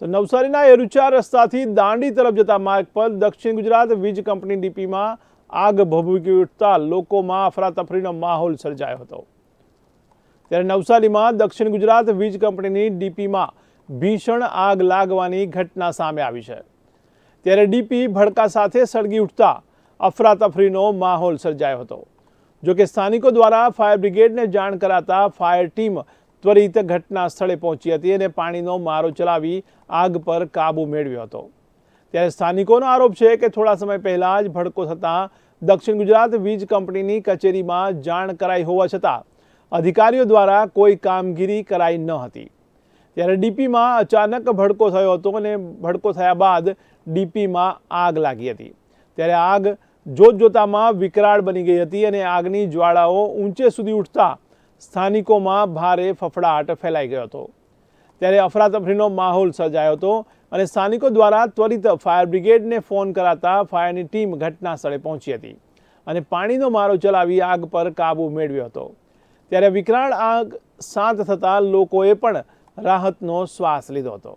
તો નવસારીના એરુચા રસ્તાથી દાંડી તરફ જતા માર્ગ પર દક્ષિણ ગુજરાત વીજ કંપની ડીપીમાં આગ ભભૂકી ઉઠતા લોકોમાં અફરાતફરીનો માહોલ સર્જાયો હતો. ત્યારે નવસારીમાં દક્ષિણ ગુજરાત વીજ કંપનીની ડીપીમાં ભીષણ આગ લાગવાની ઘટના સામે આવી છે. ત્યારે ડીપી ભડકા સાથે સળગી ઉઠતા અફરાતફરીનો માહોલ સર્જાયો હતો. જો કે સ્થાનિકો દ્વારા ફાયર બ્રિગેડને જાણ કરાતા ફાયર ટીમ ત્વરિત ઘટના સ્થળે પહોંચી હતી અને પાણીનો મારો ચલાવી આગ પર કાબૂ મેળવ્યો હતો. ત્યારે સ્થાનિકોનો આરોપ છે કે થોડા સમય પહેલા જ ભડકો થતાં દક્ષિણ ગુજરાત વીજ કંપનીની કચેરીમાં જાણ કરાઈ હોવા છતાં અધિકારીઓ દ્વારા કોઈ કામગીરી કરાઈ ન હતી. ત્યારે ડીપીમાં અચાનક ભડકો થયો હતો અને ભડકો થયા બાદ ડીપીમાં આગ લાગી હતી. ત્યારે આગ જોત જોતામાં વિકરાળ બની ગઈ હતી અને આગની જ્વાળાઓ ઊંચે સુધી ઉઠતા સ્થાનિકોમાં ભારે ફફડાટ ફેલાઈ ગયો હતો. ત્યારે અફરાતફરીનો માહોલ સર્જાયો હતો અને સ્થાનિકો દ્વારા ત્વરિત ફાયર બ્રિગેડને ફોન કરાતા ફાયરની ટીમ ઘટના સ્થળે પહોંચી હતી અને પાણીનો મારો ચલાવી આગ પર કાબૂ મેળવ્યો હતો. ત્યારે વિકરાળ આગ શાંત થતાં લોકોએ પણ રાહતનો શ્વાસ લીધો હતો.